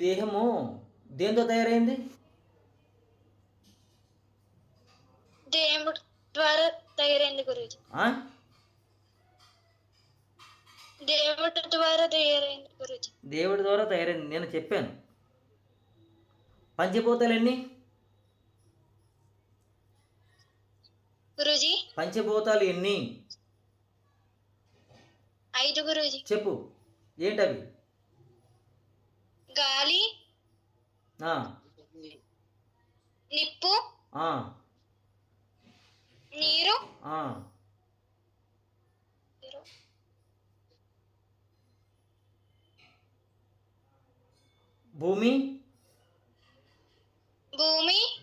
దేహము దేంతో తయారైంది? దేవుడి ద్వారా తయారైంది గురుజీ? దేవుడి ద్వారా తయారైంది గురుజీ. దేవుడి ద్వారా తయారైంది. నేను చెప్పాను. పంచభూతాలు ఎన్ని గురుజీ. పంచభూతాలు ఎన్ని? ఐదు గురుజీ. చెప్పు. ఏంటవి గాలి ఆ, నిప్పు. నీరు. భూమి. భూమి.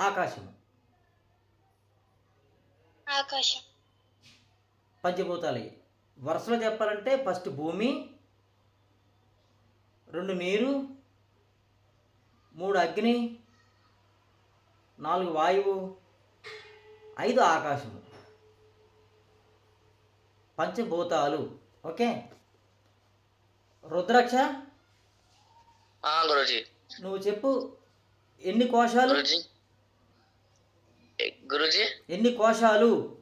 ఆకాశం ఆకాశం. పంచభూతాలు. వరుసలో చెప్పాలంటే ఫస్ట్ భూమి రెండు నీరు మూడు అగ్ని నాలుగు వాయువు ఐదు ఆకాశము. పంచభూతాలు. ఓకే? రుద్రాక్ష? గురుజీ. నువ్వు చెప్పు ఎన్ని కోశాలు? గురుజీ. ఎన్ని కోశాలు?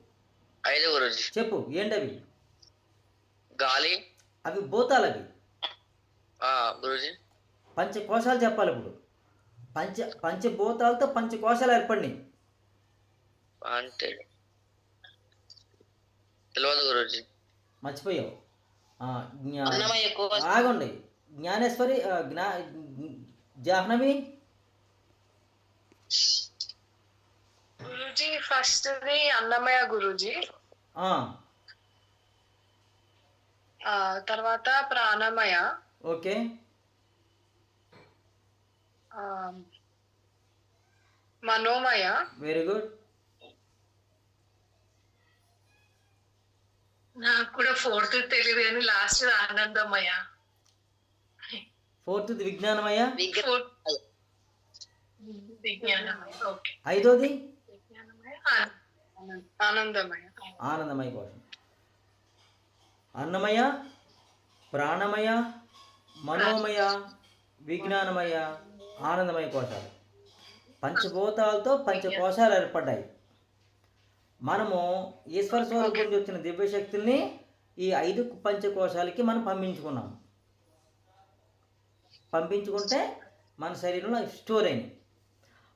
ఐదు గురుజీ. చెప్పు ఏంటవి? గాలి. అవి భూతాలు అవి ఆ గురుజీ పంచకోశాలు చెప్పాలి ఇప్పుడు. పంచ పంచభూతాలతో పంచకోశాలు ఏర్పడినాయి. అంటే తెలియదు గురుజీ. మర్చిపోయావు. ఆగండి. జ్ఞానేశ్వరి జ్ఞా జాహ్నవి? గురుజీ ఫస్ట్ ది అన్నమయ్య గురుజీ. ఆ, ఆ తర్వాత ప్రాణమయ ఓకే. మనోమయ. Very good. నాకు కూడా ఫోర్త్ తెలియదు కానీ లాస్ట్ ఆనందమయ. ఫోర్త్ విజ్ఞానమయ? ఓకే. ఐదోది? ఆనందమయ. ఆనందమయ కోశం అన్నమయ ప్రాణమయ మనోమయ విజ్ఞానమయ ఆనందమయ కోశాలు. పంచభూతాలతో పంచకోశాలు ఏర్పడ్డాయి. మనము ఈశ్వర స్వరూపం నుంచి వచ్చిన దివ్యశక్తుల్ని ఈ ఐదు పంచకోశాలకి మనం పంపించుకున్నాం. పంపించుకుంటే మన శరీరంలో స్టోర్ అయినాయి.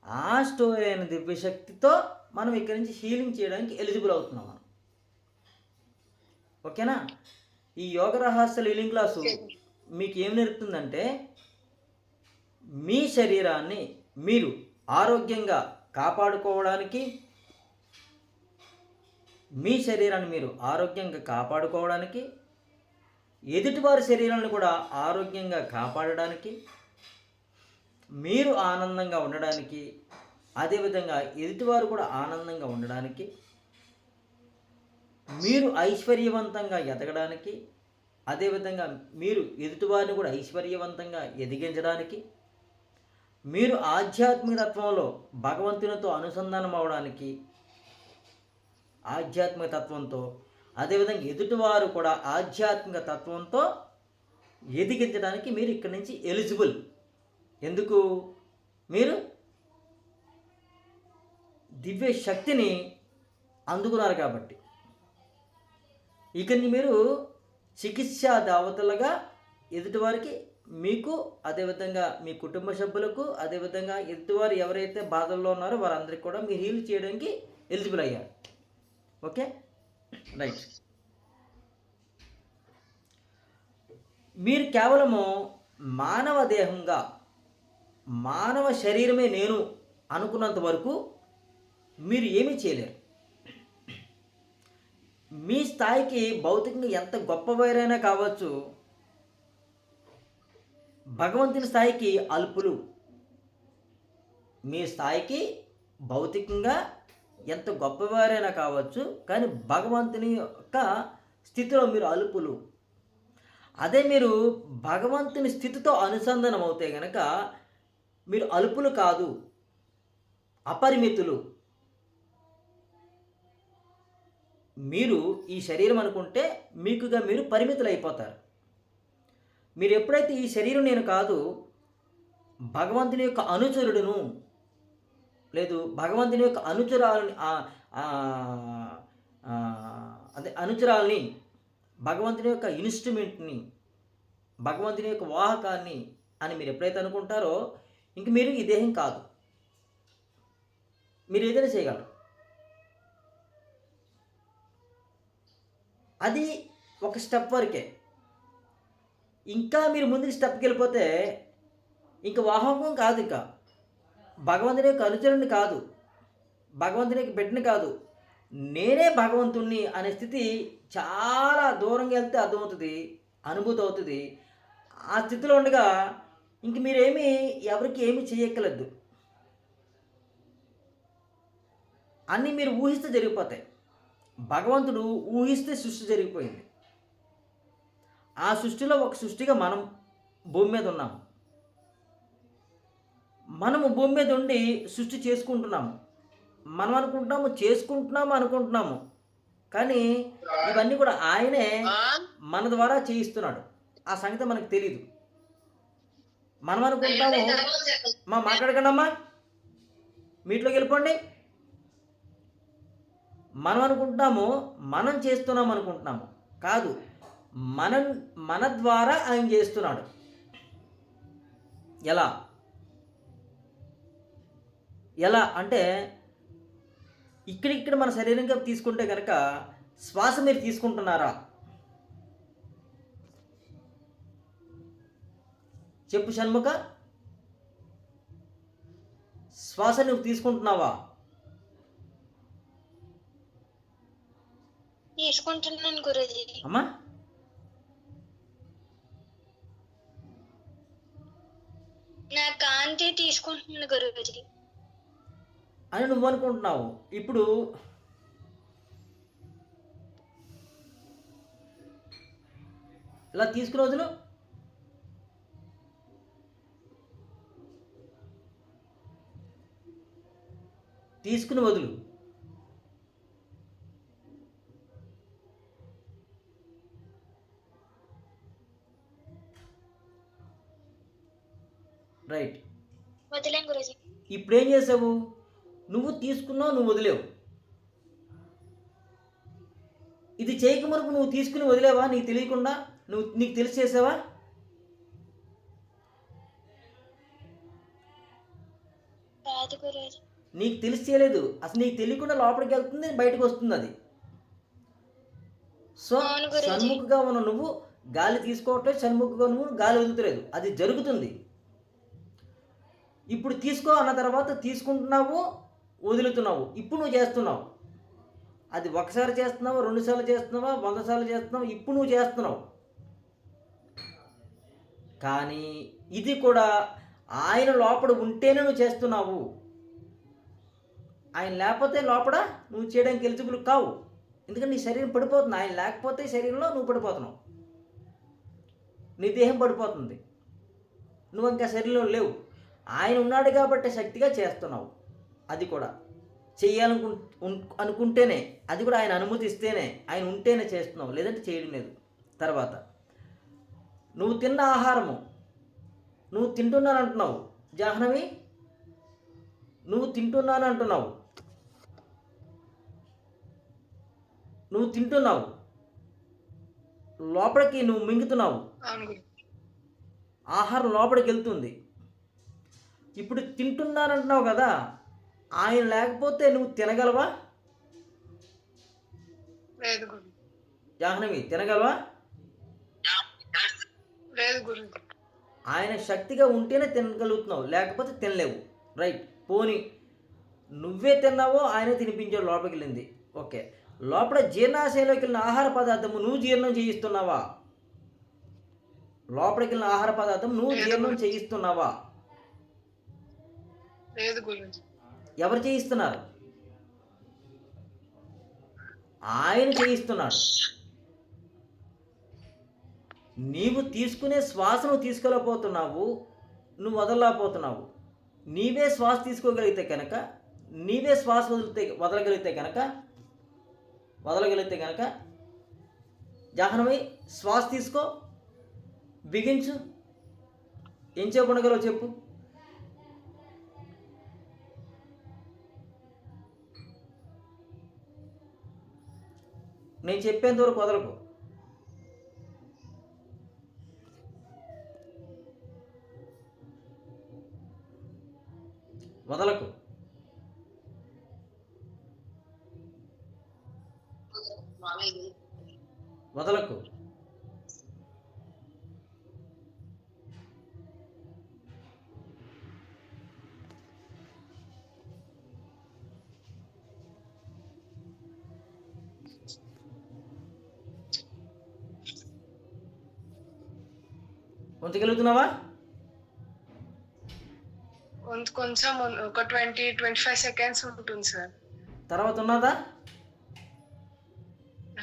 ఆ స్టోర్ అయిన దివ్యశక్తితో మనం ఇక్కడి నుంచి హీలింగ్ చేయడానికి ఎలిజిబుల్ అవుతున్నాం మనం. ఓకేనా? ఈ యోగ రహస్యాల హీలింగ్ క్లాసు మీకు ఏం నేర్పుతుందంటే మీ శరీరాన్ని మీరు ఆరోగ్యంగా కాపాడుకోవడానికి మీ శరీరాన్ని మీరు ఆరోగ్యంగా కాపాడుకోవడానికి ఎదుటివారి శరీరాన్ని కూడా ఆరోగ్యంగా కాపాడడానికి మీరు ఆనందంగా ఉండడానికి అదేవిధంగా ఎదుటివారు కూడా ఆనందంగా ఉండడానికి మీరు ఐశ్వర్యవంతంగా ఎదగడానికి అదేవిధంగా మీరు ఎదుటివారిని కూడా ఐశ్వర్యవంతంగా ఎదిగించడానికి మీరు ఆధ్యాత్మిక తత్వంలో భగవంతునితో అనుసంధానం అవడానికి ఆధ్యాత్మిక తత్వంతో అదేవిధంగా ఎదుటివారు కూడా ఆధ్యాత్మిక తత్వంతో ఎదిగించడానికి మీరు ఇక్కడి నుంచి ఎలిజిబుల్. ఎందుకు? మీరు దివ్య శక్తిని అందుకున్నారు కాబట్టి. ఇక్కడిని మీరు చికిత్సా దావతలుగా ఎదుటివారికి మీకు అదేవిధంగా మీ కుటుంబ సభ్యులకు అదేవిధంగా ఎదుటివారు ఎవరైతే బాధల్లో ఉన్నారో వారందరికీ కూడా మీరు హీల్ చేయడానికి ఎలిజిబుల్ అయ్యారు. ఓకే? రైట్. మీరు కేవలము మానవ దేహంగా మానవ శరీరమే నేను అనుకున్నంత వరకు మీరు ఏమీ చేయలేరు. మీ స్థాయికి భౌతికంగా ఎంత గొప్పవారైనా కావచ్చు భగవంతుని స్థాయికి అల్పులు. మీ స్థాయికి భౌతికంగా ఎంత గొప్పవారైనా కావచ్చు కానీ భగవంతుని యొక్క స్థితిలో మీరు అల్పులు. అదే మీరు భగవంతుని స్థితితో అనుసంధానం అవుతే గనక మీరు అల్పులు కాదు అపరిమితులు. మీరు ఈ శరీరం అనుకుంటే మీకుగా మీరు పరిమితులు అయిపోతారు మీరు ఎప్పుడైతే ఈ శరీరం నేను కాదు భగవంతుని యొక్క అనుచరుడును లేదు భగవంతుని యొక్క అనుచరాలని అదే అనుచరాల్ని భగవంతుని యొక్క ఇన్స్ట్రుమెంట్ని భగవంతుని యొక్క వాహకాన్ని అని మీరు ఎప్పుడైతే అనుకుంటారో ఇంక మీరు ఈ దేహం కాదు. మీరు ఏదైనా చేయగలరు. అది ఒక స్టెప్ వరకే. ఇంకా మీరు ముందుకు స్టెప్కి వెళ్ళిపోతే ఇంక వాహకం కాదు ఇంకా. భగవంతుని యొక్క అనుచరుని కాదు. భగవంతుని యొక్క బిడ్డని కాదు. నేనే భగవంతుణ్ణి అనే స్థితి చాలా దూరంగా వెళ్తే అర్థమవుతుంది అనుభూతి అవుతుంది. ఆ స్థితిలో ఉండగా ఇంక మీరేమీ ఎవరికి ఏమి చేయక్కర్లేదు. అన్నీ మీరు ఊహిస్తే జరిగిపోతాయి. భగవంతుడు ఊహిస్తే సృష్టి జరిగిపోయింది. ఆ సృష్టిలో ఒక సృష్టిగా మనం భూమి మీద ఉన్నాము. మనము భూమి మీద ఉండి సృష్టి చేసుకుంటున్నాము. మనం అనుకుంటున్నాము చేసుకుంటున్నాము అనుకుంటున్నాము. కానీ ఇవన్నీ కూడా ఆయనే మన ద్వారా చేయిస్తున్నాడు. ఆ సంగతి మనకు తెలియదు మనం అనుకుంటాము మా మాట్లాడకండి అమ్మా మీట్లోకి వెళ్ళిపోండి. మనం అనుకుంటున్నాము మనం చేస్తున్నాం అనుకుంటున్నాము కాదు మనం మన ద్వారా ఆయన చేస్తున్నాడు. ఎలా? ఎలా అంటే ఇక్కడిక్కడ మన శరీరంగా తీసుకుంటే కనుక శ్వాస మీరు తీసుకుంటున్నారా? చెప్పు షణ్ముఖ. శ్వాస నువ్వు తీసుకుంటున్నావా? తీసుకుంటున్నాను గురుజీ. అమ్మా. నా కాంతి తీసుకుంటున్నాను గురుజీ. అని నువ్వు అనుకుంటున్నావు. ఇప్పుడు ఇలా తీసుకుని వదులు తీసుకుని వదులు. రైట్ ఇప్పుడు ఏం చేసావు? నువ్వు తీసుకున్నావు నువ్వు వదిలేవు. ఇది చేయక నువ్వు తీసుకుని వదిలేవా? నీకు తెలియకుండా నువ్వు నీకు తెలిసి చేసావా? నీకు తెలిసి చేయలేదు. అసలు నీకు తెలియకుండా లోపలికి వెళ్తుంది బయటకు వస్తుంది అది. సో. సన్ముఖగా ఉన్న నువ్వు గాలి తీసుకోవట్లేదు సన్ముఖగా నువ్వు గాలి వదులుతలేదు. అది జరుగుతుంది. ఇప్పుడు తీసుకో అన్న తర్వాత తీసుకుంటున్నావు వదులుతున్నావు. ఇప్పుడు నువ్వు చేస్తున్నావు. అది ఒకసారి చేస్తున్నావు రెండు సార్లు చేస్తున్నావా వంద సార్లు చేస్తున్నావు ఇప్పుడు నువ్వు చేస్తున్నావు. కానీ ఇది కూడా ఆయన లోపల ఉంటేనే నువ్వు చేస్తున్నావు. ఆయన లేకపోతే లోపల నువ్వు చేయడానికి ఎలిజిబుల్ కావు. ఎందుకంటే నీ శరీరం పడిపోతుంది. ఆయన లేకపోతే శరీరంలో నువ్వు పడిపోతున్నావు. నీ దేహం పడిపోతుంది. నువ్వు ఇంకా శరీరంలో లేవు. ఆయన ఉన్నాడు కాబట్టి శక్తిగా చేస్తున్నావు. అది కూడా. చెయ్యాలనుకు ఉన్- అనుకుంటేనే అది కూడా ఆయన అనుమతిస్తేనే ఆయన ఉంటేనే చేస్తున్నావు. లేదంటే చేయడం లేదు. తర్వాత నువ్వు తిన్న ఆహారము నువ్వు తింటున్నాను అంటున్నావు. జాహ్నవి నువ్వు తింటున్నాను అంటున్నావు. నువ్వు తింటున్నావు. లోపలికి నువ్వు మింగుతున్నావు. ఆహారం లోపలికి వెళ్తుంది. ఇప్పుడు తింటున్నానంటున్నావు కదా ఆయన లేకపోతే నువ్వు తినగలవా? జాహ్నవి తినగలవా? ఆయన శక్తిగా ఉంటేనే తినగలుగుతున్నావు లేకపోతే తినలేవు. రైట్ పోని నువ్వే తిన్నావో ఆయనే తినిపించాడు లోపలికి వెళ్ళింది. ఓకే లోపల జీర్ణాశయంలోకి వెళ్ళిన ఆహార పదార్థము నువ్వు జీర్ణం చేయిస్తున్నావా? లోపలికి వెళ్ళిన ఆహార పదార్థం నువ్వు జీర్ణం చేయిస్తున్నావా? లేదు గురుజీ. ఎవరు చేయిస్తున్నారు? ఆయన చేయిస్తున్నాడు. నీవు తీసుకునే శ్వాసను తీసుకోలేకపోతున్నావు నువ్వు వదలలేకపోతున్నావు. నీవే శ్వాస తీసుకోగలిగితే కనుక నీవే శ్వాస వదిలితే వదలగలిగితే కనుక వదలగలిగితే కనుక జాహ్నవి శ్వాస తీసుకో బిగించు. ఏం చెప్పనగలవు చెప్పు. నేను చెప్పేంత వరకు వదలకు. వదలకు. వదలకు. ఉంచగలుగుతున్నావా? కొంచెం ఒక ట్వంటీ ట్వంటీ ఫైవ్ సెకండ్స్ ఉంటుంది సార్. తర్వాత ఉన్నదా?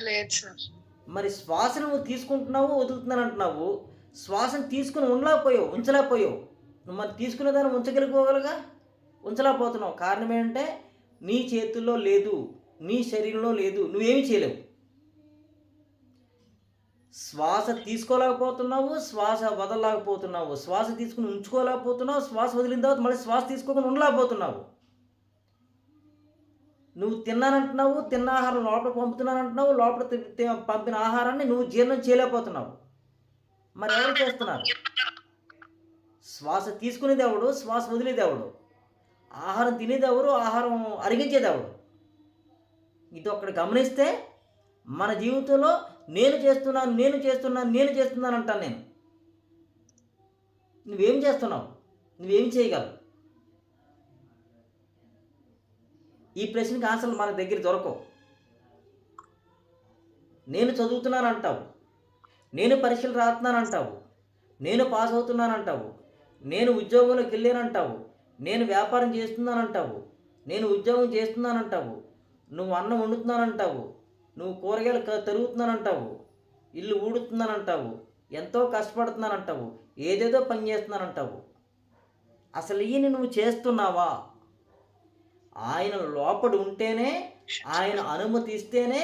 లేదు సార్. మరి శ్వాసను నువ్వు తీసుకుంటున్నావు వదులుతున్నాను అంటున్నావు. శ్వాసను తీసుకుని ఉండలేకపోయావు ఉంచలేకపోయావు. నువ్వు మరి తీసుకునే దాన్ని ఉంచగలిగిపోగలగా ఉంచలేకపోతున్నావు. కారణం ఏంటంటే నీ చేతుల్లో లేదు నీ శరీరంలో లేదు నువ్వేమీ చేయలేవు. శ్వాస తీసుకోలేకపోతున్నావు శ్వాస వదలలేకపోతున్నావు శ్వాస తీసుకుని ఉంచుకోలేకపోతున్నావు శ్వాస వదిలిన తర్వాత మళ్ళీ శ్వాస తీసుకోకుండా ఉండలేకపోతున్నావు. నువ్వు తిన్నానంటున్నావు తిన్న ఆహారం లోపల పంపుతున్నానంటున్నావు లోపల పంపిన ఆహారాన్ని నువ్వు జీర్ణం చేయలేకపోతున్నావు. మరి ఎవరు చేస్తున్నారు? శ్వాస తీసుకునేదేవుడు శ్వాస వదిలేదేవుడు ఆహారం తినేది ఆహారం అరిగించేదేవుడు ఇది ఒక్కటి గమనిస్తే మన జీవితంలో నేను చేస్తున్నాను నేను చేస్తున్నాను నేను చేస్తున్నాను అంటాను నేను. నువ్వేం చేస్తున్నావు? నువ్వేం చేయగలవు? ఈ ప్రశ్నకి ఆన్సర్లు మన దగ్గర దొరకవు. నేను చదువుతున్నాను అంటావు. నేను పరీక్షలు రాస్తున్నాను అంటావు. నేను పాస్ అవుతున్నాను అంటావు. నేను ఉద్యోగంలోకి వెళ్ళానంటావు నేను వ్యాపారం చేస్తున్నానంటావు నేను ఉద్యోగం చేస్తున్నానంటావు నువ్వు అన్నం వండుతున్నానంటావు నువ్వు కూరగాయలు తరుగుతున్నాను తరుగుతున్నానంటావు ఇల్లు ఊడుతున్నానంటావు ఎంతో కష్టపడుతున్నానంటావు ఏదేదో పని చేస్తున్నానంటావు. అసలు ఈయన నువ్వు చేస్తున్నావా? ఆయన లోపల ఉంటేనే ఆయన అనుమతి ఇస్తేనే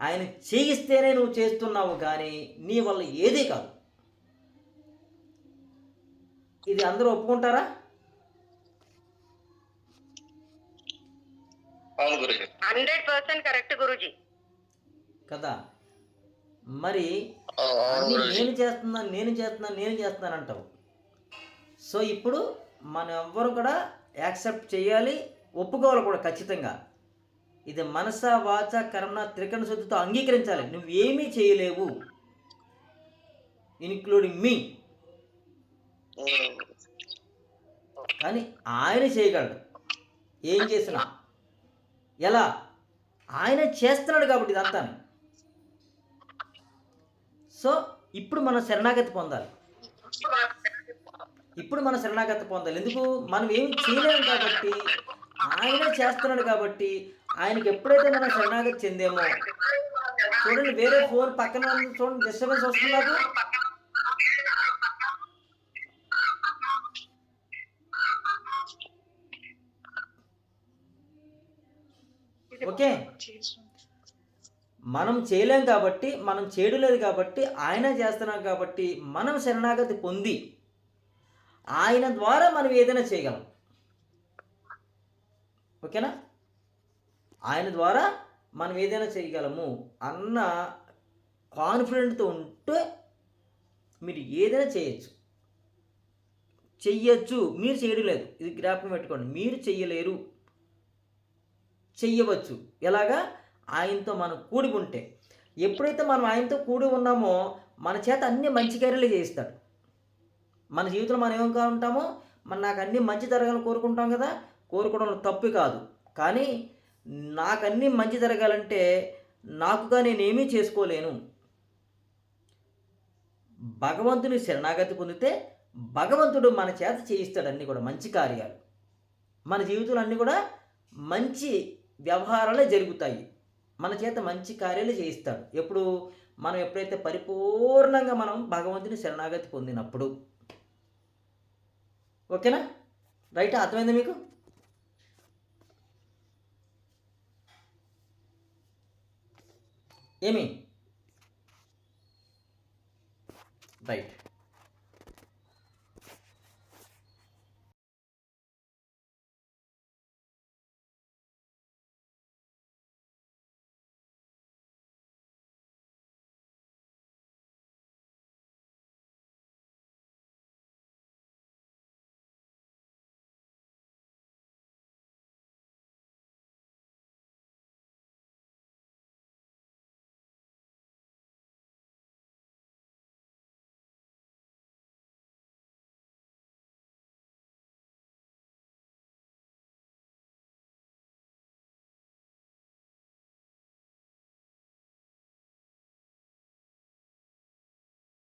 ఆయన చేయిస్తేనే నువ్వు చేస్తున్నావు కానీ నీ వల్ల ఏదీ కాదు. ఇది అందరూ ఒప్పుకుంటారా? Hundred percent correct Guruji. కదా? మరి నేను చేస్తున్నాను నేను చేస్తున్నాను నేను చేస్తున్నాను అంటావు. సో ఇప్పుడు మనం ఎవ్వరు కూడా యాక్సెప్ట్ చేయాలి ఒప్పుకోవాలి కూడా ఖచ్చితంగా. ఇది మనస వాచ కర్మ త్రికరణ శుద్ధితో అంగీకరించాలి. నువ్వు ఏమీ చేయలేవు ఇన్క్లూడింగ్ మీ కానీ ఆయన చేయగలడు. ఏం చేసినా. ఎలా? ఆయన చేస్తున్నాడు కాబట్టి ఇదంతా సో ఇప్పుడు మనం శరణాగతి పొందాలి. ఇప్పుడు మనం శరణాగతి పొందాలి. ఎందుకు? మనం ఏమి చేయలేము కాబట్టి ఆయన చేస్తున్నాడు కాబట్టి ఆయనకి ఎప్పుడైతే మనం శరణాగతి చెందేమో చూడండి వేరే ఫోన్ పక్కన చూడండి డిస్టర్బెన్స్ వస్తుంది నాకు. ఓకే? మనం చేయలేం కాబట్టి మనం చేయడం లేదు కాబట్టి ఆయన చేస్తున్నాం కాబట్టి మనం శరణాగతి పొంది ఆయన ద్వారా మనం ఏదైనా చేయగలం. ఓకేనా? ఆయన ద్వారా మనం ఏదైనా చేయగలము అన్న కాన్ఫిడెంట్తో ఉంటే మీరు ఏదైనా చేయొచ్చు. చెయ్యొచ్చు. మీరు చేయడం లేదు ఇది జ్ఞాపకం పెట్టుకోండి. మీరు చెయ్యలేరు. చెయ్యవచ్చు. ఎలాగా? ఆయనతో మనం కూడి ఉంటే ఎప్పుడైతే మనం ఆయనతో కూడి ఉన్నామో మన చేత అన్ని మంచి కార్యాలు చేయిస్తాడు. మన జీవితంలో మనం ఏం ఉంటామో మన నాకు అన్ని మంచి జరగాలని కోరుకుంటాం కదా కోరుకోవడం తప్పు కాదు. కానీ నాకు అన్నీ మంచి జరగాలంటే నాకుగా నేనేమీ చేసుకోలేను. భగవంతుని శరణాగతి పొందితే భగవంతుడు మన చేత చేయిస్తాడు అన్నీ కూడా మంచి కార్యాలు. మన జీవితంలో అన్నీ కూడా మంచి వ్యవహారాలే జరుగుతాయి. మన చేత మంచి కార్యాలు చేయిస్తాడు. ఎప్పుడు మనం ఎప్పుడైతే పరిపూర్ణంగా మనం భగవంతుని శరణాగతి పొందినప్పుడు. ఓకేనా? రైట్ అర్థమైందా మీకు? ఏమి? రైట్.